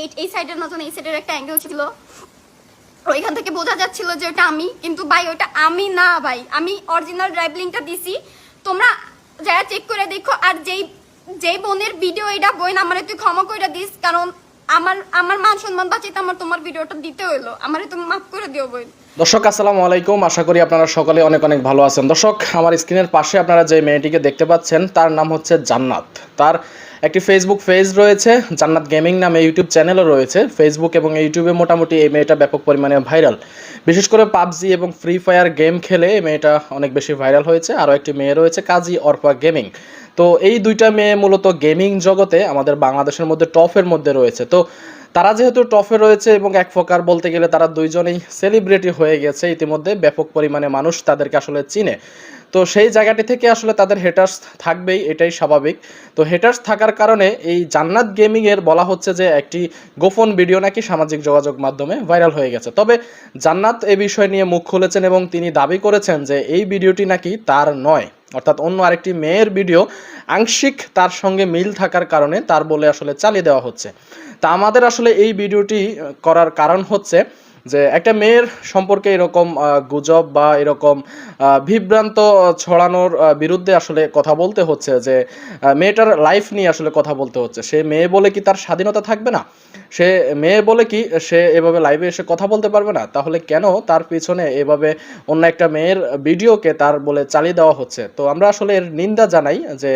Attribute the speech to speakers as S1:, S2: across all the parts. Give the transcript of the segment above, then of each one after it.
S1: এই এই সাইডের মতন, এই সাইডের একটা অ্যাঙ্গেল ছিল। ওইখান থেকে বোঝা যাচ্ছিল যে ওটা আমি, কিন্তু ভাই, ওটা আমি না ভাই। আমি অরিজিনাল ড্রাইভ লিঙ্কটা দিছি। তোমরা যারা চেক করে দেখো, আর যেই যেই বোনের ভিডিও এটা বইন আমারে তুই ক্ষমা করে দিস, কারণ আমার আমার মান সম্মান বাঁচাইতে আমার তোমার ভিডিওটা দিতে হইল। আমারে তুমি মাফ করে দিও বইন।
S2: দর্শক, আসসালামু আলাইকুম। আশা করি আপনারা সকলে অনেক অনেক ভালো আছেন। দর্শক, আমার স্ক্রিনের পাশে আপনারা যে মেয়েটিকে দেখতে পাচ্ছেন, তার নাম হচ্ছে জান্নাত। তার একটি ফেসবুক পেজ রয়েছে, জান্নাত গেমিং নামে ইউটিউব চ্যানেলও রয়েছে। ফেসবুক এবং ইউটিউবে মোটামুটি এই মেয়েটা ব্যাপক পরিমাণে ভাইরাল বিশেষ করে পাবজি এবং ফ্রি ফায়ার গেম খেলে এই মেয়েটা অনেক বেশি ভাইরাল হয়েছে। আরও একটি মেয়ে রয়েছে, কাজী অর্পা গেমিং তো এই দুইটা মেয়ে মূলত গেমিং জগতে আমাদের বাংলাদেশের মধ্যে টপের মধ্যে রয়েছে। তো তারা যেহেতু টফে রয়েছে এবং এক প্রকার বলতে গেলে তারা দুইজনেই সেলিব্রিটি হয়ে গেছে, ইতিমধ্যে ব্যাপক পরিমাণে মানুষ তাদেরকে আসলে চিনে। তো সেই জায়গাটি থেকে আসলে তাদের হেটার্স থাকবেই, এটাই স্বাভাবিক। তো হেটার্স থাকার কারণে এই জান্নাত গেমিংয়ের বলা হচ্ছে যে একটি গোপন ভিডিও নাকি সামাজিক যোগাযোগ মাধ্যমে ভাইরাল হয়ে গেছে। তবে জান্নাত এ বিষয় নিয়ে মুখ খুলেছেন এবং তিনি দাবি করেছেন যে এই ভিডিওটি নাকি তার নয়। অর্থাৎ অন্য আরেকটি মেয়ের ভিডিও আংশিক তার সঙ্গে মিল থাকার কারণে তার বলে আসলে চালিয়ে দেওয়া হচ্ছে। তা আমাদের আসলে এই ভিডিওটি করার কারণ হচ্ছে যে একটা মেয়ের সম্পর্কে এরকম গুজব বা এরকম বিভ্রান্ত ছড়ানোর বিরুদ্ধে আসলে কথা বলতে হচ্ছে, যে মেয়েটার লাইফ নিয়ে আসলে কথা বলতে হচ্ছে। সে মেয়ে বলে কি তার স্বাধীনতা থাকবে না? সে মেয়ে বলে কি সে এভাবে লাইভে এসে কথা বলতে পারবে না? তাহলে কেন তার পিছনে এভাবে অন্য একটা মেয়ের ভিডিওকে তার বলে চালিয়ে দেওয়া হচ্ছে? তো আমরা আসলে এর নিন্দা জানাই যে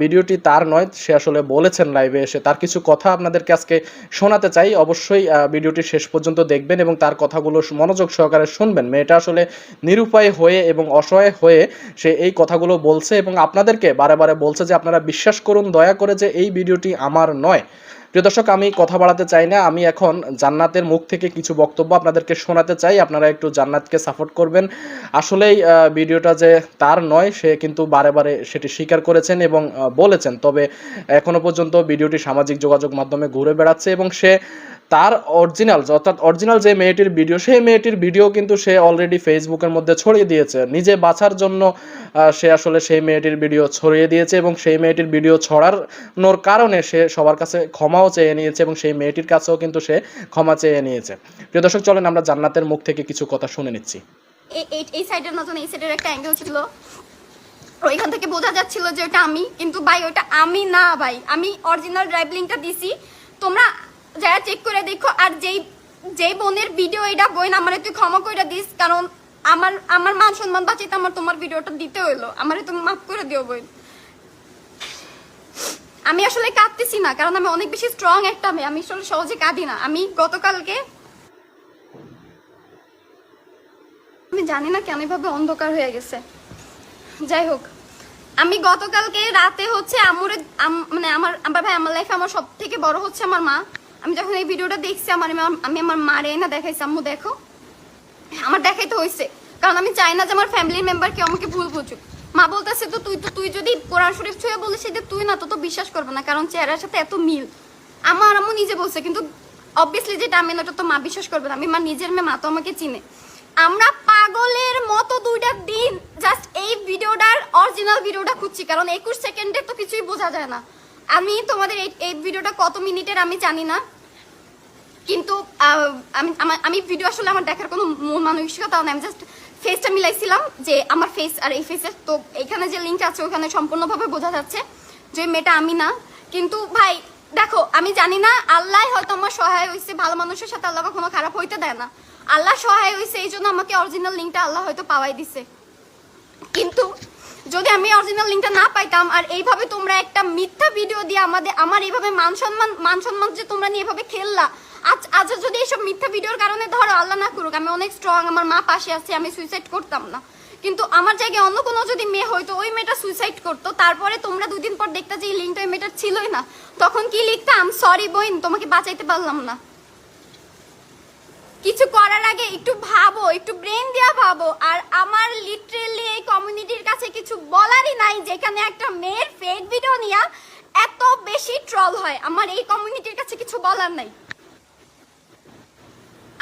S2: ভিডিওটি তার নয়, সে আসলে বলেছেন লাইভে এসে। তার কিছু কথা আপনাদেরকে আজকে শোনাতে চাই। অবশ্যই ভিডিওটি শেষ পর্যন্ত দেখবেন এবং তার কথাগুলো মনোযোগ সহকারে শুনবেন। মেয়েটা আসলে নিরুপায় হয়ে এবং অসহায় হয়ে সে এই কথাগুলো বলছে এবং আপনাদেরকে বারে বারে বলছে যে আপনারা বিশ্বাস করুন, দয়া করে যে এই ভিডিওটি আমার নয়। প্রিয় দর্শক, আমি কথা বাড়াতে চাই না। আমি এখন জান্নাতের মুখ থেকে কিছু বক্তব্য আপনাদেরকে শোনাতে চাই। আপনারা একটু জান্নাতকে সাপোর্ট করবেন। আসলেই ভিডিওটা যে তার নয়, সে কিন্তু বারে বারে সেটি স্বীকার করেছেন এবং বলেছেন। তবে এখনও পর্যন্ত ভিডিওটি সামাজিক যোগাযোগ মাধ্যমে ঘুরে বেড়াচ্ছে এবং সে তার অরিজিনাল অর্থাৎ অরিজিনাল যে মেয়েটির ভিডিও সেই মেয়েটির ভিডিও কিন্তু সে অলরেডি ফেসবুকের মধ্যে ছড়িয়ে দিয়েছে। নিজে বাঁচার জন্য সে আসলে সেই মেয়েটির ভিডিও ছড়িয়ে দিয়েছে এবং সেই মেয়েটির ভিডিও ছড়ানোর কারণে সে সবার কাছে ক্ষমাও চেয়ে নিয়েছে এবং সেই মেয়েটির কাছেও কিন্তু সে ক্ষমা চেয়ে নিয়েছে। প্রিয় দর্শক, চলেন আমরা জান্নাতের মুখ থেকে কিছু কথা শুনে নিচ্ছি।
S1: এই- সাইডের এই একটা ছিল। ওইখান থেকে বোঝা যাচ্ছিল যে ওটা আমি, কিন্তু ভাই, ওটা আমি না ভাই। আমি অরিজিনাল ড্রাইভ লিঙ্কটা দিছি। তোমরা যারা চেক করে দেখো। আর যেই যেই বোনের ভিডিও এটা বই না আমারে তুই ক্ষমা করে দিস, কারণ আমার আমার মান সম্মান বাঁচাইতে আমার তোমার ভিডিওটা দিতে হইল। আমারে তুমি মাফ করে দিও বইন আমি আসলে কাঁদতেছি না, কারণ আমি অনেক বেশি স্ট্রং একটা মেয়ে। আমি আসলে সহজে কাঁদি না। আমি গতকালকে আমি জানি না কেন এভাবে অন্ধকার হয়ে গেছে। যাই হোক, আমি গতকালকে রাতে হচ্ছে মানে আমার আমার ভাই, আমার লাইফে আমার সব থেকে বড় হচ্ছে আমার মা। আমি যখন এই ভিডিওটা দেখছি, আমার আমি আমার মারে না দেখাইছি, আম্মু দেখো। আমার দেখাইতে হয়েছে কারণ আমি চাই না যে আমার ফ্যামিলি মেম্বার কেউ আমাকে ভুল বুঝুক। মা বলতেছে, তো তুই তো তুই যদি কোরআন শরীফ ছুঁয়ে বলিস যে তুই না, তো তো বিশ্বাস করবে না। কারণ চেহারার সাথে এত মিল। আমার আম্মু নিজে বলছে, কিন্তু অবভিয়াসলি যেটা আমি না তো মা বিশ্বাস করবে না। আমি মা নিজের মেয়ে, মা তো আমাকে চিনে। আমরা পাগলের মতো দুইটা দিন জাস্ট এই ভিডিওটার অরিজিনাল ভিডিওটা খুঁজছি। কারণ একুশ সেকেন্ডে তো কিছুই বোঝা যায় না। আমি তোমাদের এই ভিডিওটা কত মিনিটের আমি জানি না। কিন্তু আমি আমি ভিডিও আসলে আমার দেখার কোনো মন মানসিকতা নেই। আমি জাস্ট ফেসটা মিলাইছিলাম যে আমার ফেস আর এই ফেসের তো এখানে যে লিঙ্ক আছে, ওখানে সম্পূর্ণভাবে বোঝা যাচ্ছে যে মেয়েটা আমি না। কিন্তু ভাই, দেখো, আমি জানি না, আল্লাহ হয়তো আমার সহায় হয়েছে ভালো মানুষের সাথে আল্লাহ কখনো খারাপ হইতে দেয় না। আল্লাহ সহায় হয়েছে এই জন্য আমাকে অরিজিনাল লিঙ্কটা আল্লাহ হয়তো পাওয়াই দিছে। কিন্তু যদি আমি অরিজিনাল লিঙ্কটা না পাইতাম, আর এইভাবে তোমরা একটা মিথ্যা ভিডিও দিয়ে আমাদের, আমার এইভাবে মান সম্মান মান সম্মান যে তোমরা নিয়ে এভাবে খেললা, আজ আজ যদি এইসব মিথ্যা ভিডিওর কারণে ধরো, আল্লাহ না করুক, আমি অনেক স্ট্রং আমার মা পাশে আছে, আমি সুইসাইড করতাম না। কিন্তু আমার জায়গায় অন্য কোনো যদি মেয়ে হয়তো ওই মেয়েটা সুইসাইড করতো, তারপরে তোমরা দুদিন পর দেখতে যে এই লিঙ্কটা ওই মেয়েটার ছিলই না। তখন কি লিখতাম সরি বইন তোমাকে বাঁচাইতে পারলাম না। কিছু করার আগে একটু ভাবো, একটু ব্রেন দিয়া ভাবো। আর আমার লিটারেলি এই কমিউনিটির কাছে কিছু বলারই নাই, যেখানে একটা মেয়ের ফেক ভিডিও নিয়ে এত বেশি ট্রল হয়। আমার এই কমিউনিটির কাছে কিছু বলার নাই।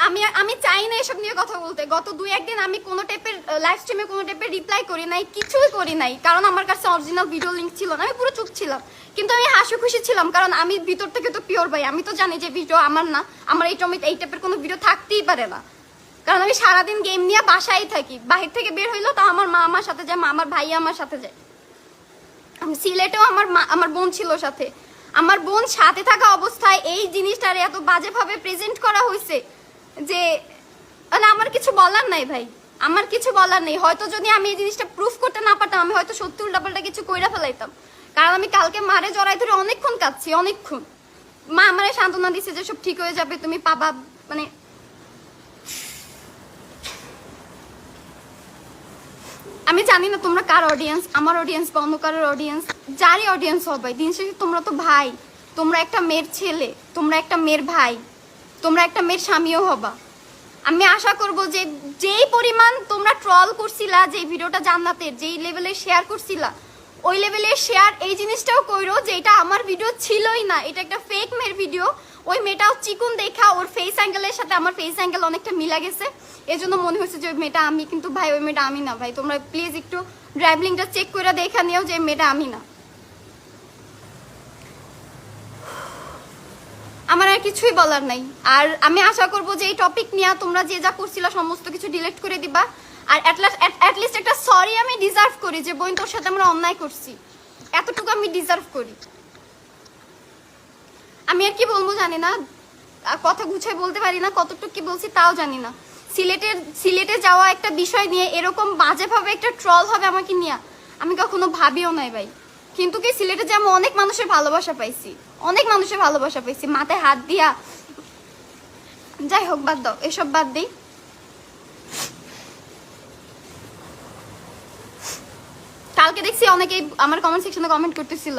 S1: আমি আমি চাই না এসব নিয়ে কথা বলতে। গত দুই, একদিন আমি কোনো টাইপের লাইভ স্ট্রিমে কোনো টাইপের রিপ্লাই করি নাই, কিছুই করি নাই। কারণ আমার কাছে অরিজিনাল ভিডিও লিঙ্ক ছিল না, আমি পুরো চুপ ছিলাম। কিন্তু আমি হাসি খুশি ছিলাম, কারণ আমি ভিতর থেকে তো পিওর ভাই, আমি তো জানি যে ভিডিও আমার না, আমার এই টমিতে এই টাইপের কোনো ভিডিও থাকতেই পারে না। কারণ আমি সারাদিন গেম নিয়ে বাসায় থাকি, বাহির থেকে বের হইল তা আমার মা আমার সাথে যায়, মা আমার ভাই আমার সাথে যায়। আমি সিলেটেও আমার মা, আমার বোন ছিল সাথে। আমার বোন সাথে থাকা অবস্থায় এই জিনিসটারে এত বাজেভাবে প্রেজেন্ট করা হয়েছে যে মানে আমার কিছু বলার নাই ভাই। আমার কিছু বলার নেই। হয়তো যদি আমি এই জিনিসটা প্রুফ করতে না পারতাম, আমি হয়তো সত্যি উল্টাপাল্টা কিছু কইরা ফেলাইতাম। কারণ আমি কালকে মারে জড়াই ধরে অনেকক্ষণ কাঁদছি, অনেকক্ষণ। মা আমারে সান্ত্বনা দিছে যে সব ঠিক হয়ে যাবে, তুমি পাবা মানে আমি জানি না তোমরা কার অডিয়েন্স আমার অডিয়েন্স বা অন্য কারোর অডিয়েন্স যারই অডিয়েন্স হবে দিন শেষে তোমরা তো ভাই, তোমরা একটা মেয়ের ছেলে, তোমরা একটা মেয়ের ভাই। তোমরা একটা মেয়ের স্বামীও হবা। আমি আশা করব যে যেই পরিমাণ তোমরা ট্রল করছিলা, যে ভিডিওটা জান্নাতের, যেই লেভেলে শেয়ার করছিলা, ওই লেভেলে শেয়ার এই জিনিসটাও কইরো যে এটা আমার ভিডিও ছিলই না। এটা একটা ফেক মেয়ের ভিডিও ওই মেয়েটাও চিকুন দেখা, ওর ফেস অ্যাঙ্গেলের সাথে আমার ফেস অ্যাঙ্গেল অনেকটা মিলা গেছে। এই জন্য মনে হচ্ছে যে ওই মেয়েটা আমি, কিন্তু ভাই, ওই মেয়েটা আমি না। ভাই, তোমরা প্লিজ একটু ড্রাইভিংটা চেক করে দেখা নিও যে মেয়েটা আমি না। আমার আর কিছুই বলার নাই। আর আমি আশা করব যে এই টপিক নিয়ে তোমরা যে যা করছিল সমস্ত কিছু ডিলিট করে দিবা। আর অ্যাটলিস্ট একটা সরি আমি ডিজার্ভ করি যে বোন তোর সাথে আমরা অন্যায় করছি। এতটুকু আমি ডিজার্ভ করি। আমি আর কি বলব জানি না। কথা গুছাই বলতে পারি না, কতটুকু কি বলছি তাও জানি না। সিলেটের সিলেটে যাওয়া একটা বিষয় নিয়ে এরকম বাজেভাবে একটা ট্রল হবে আমাকে নিয়ে, আমি কখনো ভাবিও নাই ভাই। কিন্তু কি সিলেটে যে আমি অনেক মানুষের ভালোবাসা পাইছি। অনেক মানুষের ভালোবাসা পাইছি। মাথায় হাত দিয়া যাই হোক, বাদ দাও, এসব বাদ দিই। কালকে দেখছি অনেকেই আমার কমেন্ট সেকশনে কমেন্ট করতেছিল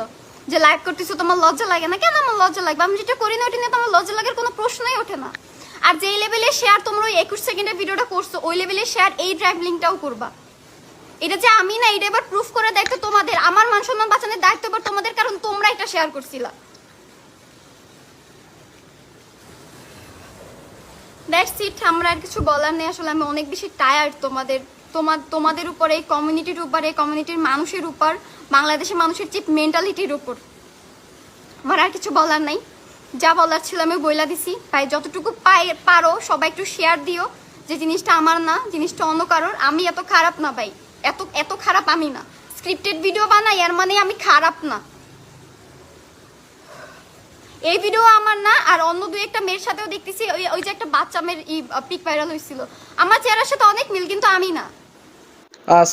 S1: যে লাইভ করতেছো, তোমার লজ্জা লাগে না? কেন আমার লজ্জা লাগবে? আমি যেটা করি না, ওটা নিয়ে তোমার লজ্জা লাগার কোনো প্রশ্নই ওঠে না। আর যেই লেভেলে শেয়ার তোমরা ওই একুশ সেকেন্ডের ভিডিওটা করছ, ওই লেভেলে শেয়ার এই ড্রাইভ লিঙ্কটাও করবা। এটা যে আমি না, এটা এবার প্রুফ করে দায়িত্ব তোমাদের। আমার মান সম্মান বাঁচানোর দায়িত্ব এবার তোমাদের, কারণ তোমরা এটা শেয়ার করছিলা। দ্যাটস ইট আমরা আর কিছু বলার নেই। আসলে আমি অনেক বেশি টায়ার্ড তোমাদের, তোমার, তোমাদের উপর, এই কমিউনিটির উপর, এই কমিউনিটির মানুষের উপর, বাংলাদেশের মানুষের চিপ মেন্টালিটির উপর। আমার আর কিছু বলার নাই। যা বলার ছিল আমি বইলা দিছি। তাই যতটুকু পাই, পারো, সবাই একটু শেয়ার দিও। যে জিনিসটা আমার না, জিনিসটা অন্য কারোর। আমি এত খারাপ না, ভাই। এত এত খারাপ আমি না। স্ক্রিপ্টেড ভিডিও বানাই আর মানে আমি খারাপ না। এই ভিডিও আমার না, আর অন্য দুই একটা মেয়ের সাথেও দেখতেছি, ওই ওই যে একটা বাচ্চা মেয়ের পিক ভাইরাল হয়েছিল আমার চেহারার সাথে অনেক মিল, কিন্তু আমি না।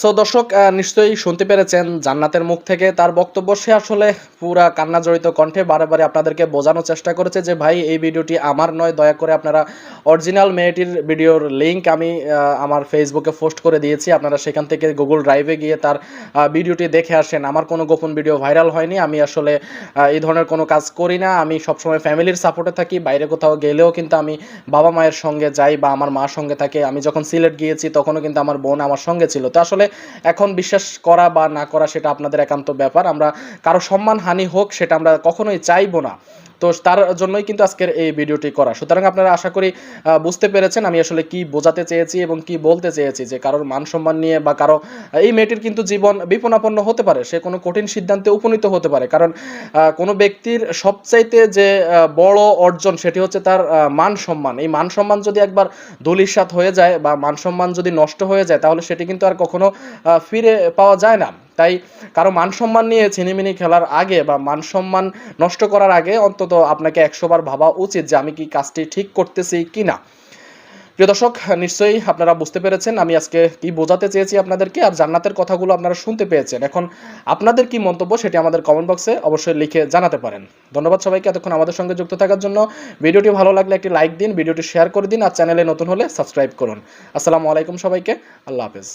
S2: সো দর্শক নিশ্চয়ই শুনতে পেরেছেন জান্নাতের মুখ থেকে। তার বক্তব্য সে আসলে পুরা কান্না জড়িত কণ্ঠে বারে বারে আপনাদেরকে বোঝানোর চেষ্টা করেছে যে, ভাই, এই ভিডিওটি আমার নয়। দয়া করে আপনারা অরিজিনাল মেয়েটির ভিডিওর লিংক আমি আমার ফেসবুকে পোস্ট করে দিয়েছি। আপনারা সেখান থেকে গুগল ড্রাইভে গিয়ে তার ভিডিওটি দেখে আসেন। আমার কোনো গোপন ভিডিও ভাইরাল হয়নি। আমি আসলে এই ধরনের কোনো কাজ করি না। আমি সবসময় ফ্যামিলির সাপোর্টে থাকি। বাইরে কোথাও গেলেও কিন্তু আমি বাবা মায়ের সঙ্গে যাই বা আমার মার সঙ্গে থাকে। আমি যখন সিলেট গিয়েছি, তখনও কিন্তু আমার বোন আমার সঙ্গে ছিল। তো আসলে এখন বিশ্বাস করা বা না করা সেটা আপনাদের একান্ত ব্যাপার। আমরা কারও সম্মান হানি হোক, সেটা আমরা কখনোই চাইব না। তো তার জন্যই কিন্তু আজকের এই ভিডিওটি করা। সুতরাং আপনারা আশা করি বুঝতে পেরেছেন আমি আসলে কি বোঝাতে চেয়েছি এবং কি বলতে চেয়েছি যে কারোর মান সম্মান নিয়ে বা কারও, এই মেয়েটির কিন্তু জীবন বিপনাপন্ন হতে পারে, সে কোনো কঠিন সিদ্ধান্তে উপনীত হতে পারে। কারণ কোনো ব্যক্তির সবচাইতে যে বড় অর্জন সেটি হচ্ছে তার মান সম্মান এই মান সম্মান যদি একবার ধুলিস্বাত হয়ে যায় বা মান সম্মান যদি নষ্ট হয়ে যায়, তাহলে সেটি কিন্তু আর কখনো ফিরে পাওয়া যায় না। তাই কারও মান সম্মান নিয়ে ছিনিমিনি খেলার আগে বা মান সম্মান নষ্ট করার আগে অন্তত আপনাকে একশো বার ভাবা উচিত যে আমি কি কাজটি ঠিক করতেছি কি না প্রিয় দর্শক, নিশ্চয়ই আপনারা বুঝতে পেরেছেন আমি আজকে কি বোঝাতে চেয়েছি আপনাদেরকে আর জান্নাতের কথাগুলো আপনারা শুনতে পেয়েছেন। এখন আপনাদের কি মন্তব্য সেটি আমাদের কমেন্ট বক্সে অবশ্যই লিখে জানাতে পারেন। ধন্যবাদ সবাইকে এতক্ষণ আমাদের সঙ্গে যুক্ত থাকার জন্য। ভিডিওটি ভালো লাগলে একটি লাইক দিন, ভিডিওটি শেয়ার করে দিন আর চ্যানেলে নতুন হলে সাবস্ক্রাইব করুন। আসসালামু আলাইকুম সবাইকে, আল্লাহ হাফেজ।